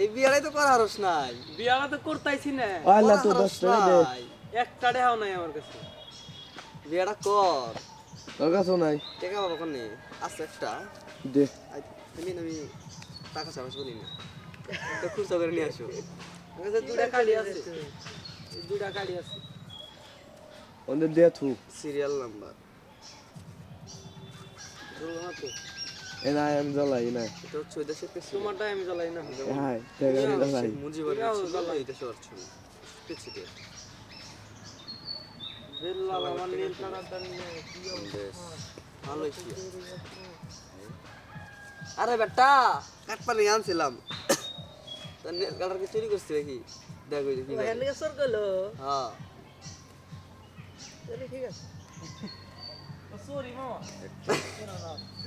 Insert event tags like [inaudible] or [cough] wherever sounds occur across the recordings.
এই বিয়াটাই তো করা হারস নাই। বিয়াটা তো করতাইছি না। আল্লাহ তো দশ টাকা দে একটা টাকাও নাই আমার কাছে। বিয়াটা কর। তোর কাছেও নাই? টেকা বাবা কোনে? আছে একটা। দে। তুমি আমি টাকা চাবাস বলি না। তো খুচরা করে নিয়ে আসো। আমার কাছে দুটা কালি আছে। দুটা কালি আছে। ওদের দে থু। Serial number. ধরবো না তো এ নাই আমি জ্বালাই নাই এটা হচ্ছে ওই দেশের পেছনে। আমি জ্বালাই না। এ হাই টাকা আমি জ্বালাই মুজিবের এটাও ছিল, জ্বালাই। এই দেশে ওর ছিল। প্রেসিডেন্ট, বেল্লাল আমার নীল কালারটা নিয়ে কি দেশ। মালয়েশিয়া। আরে বেটা আনছিলাম। তার নেল কাটারকে চুরি করছি নাকি? দেখ কি গেলো হ্যাঁ। ঠিক আছে। [laughs] সরি মামা। [laughs]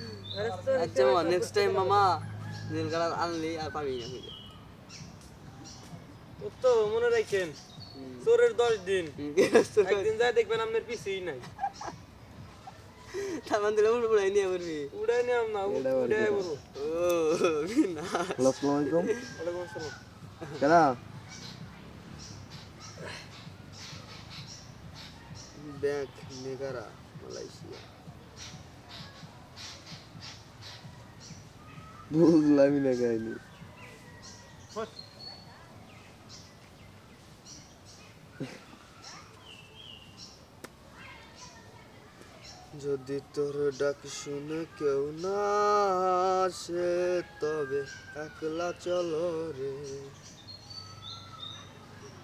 আচ্ছা মামা নেক্সট টাইম মামা নীল কালার আনলি আর পাবি না খুঁজে তো মনে রাখেন চোরের দশ দিন। [laughs] একদিন যায় দেখবেন আপনার পিছিয়েই নাই। তার মানে দিলে উড়ে উড়াই নিয়ে পড়বি উড়াই নিলাম না উড়াই কি? ও না আসসালামু আলাইকুম। ওয়ালাইকুম আসসালাম। কেনা? Bank Megara Malaysia. বুঝলামই না কাহিনি। যদি তোর ডাক শুনে কেউ না আসে, তবে একলা চলো রে।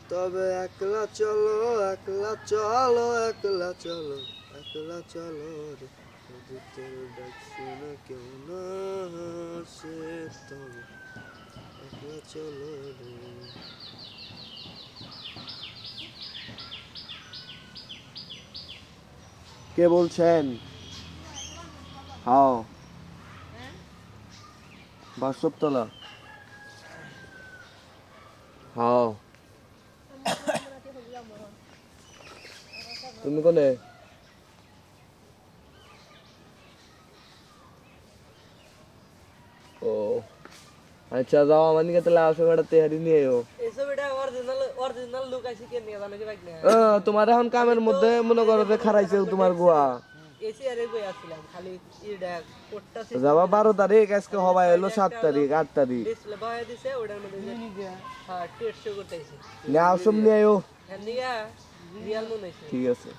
তবে একলা চলো একলা চলো একলা চলো একলা চলো রে। তোর ডাক শুনে কেউ না তবে একলা চলো রে। কে বলছেন? হাও। বাসবতলা। হাও। [coughs] তুমি কোনে? এসব এটা অরিজিনাল অরিজিনাল লুক আছে কে নিয়ে জানো কি বাইক না ও, তোমার এখন কামের মধ্যে মনে করো যে খারাইছে তোমার গোয়া এসি আরে বই আসছিলাম খালি ইডা কোটটা যাবা বারো তারিখ আজকে হবাই হলো সাত তারিখ আট তারিখ ডিসপ্লে বহায় দিছে ওটার মধ্যে যে হ্যাঁ টেস্ট শো করতেছি নাও সব নিয়ে আয়ো হ্যাঁ নিয়া রিয়াল মনে হইছে ঠিক আছে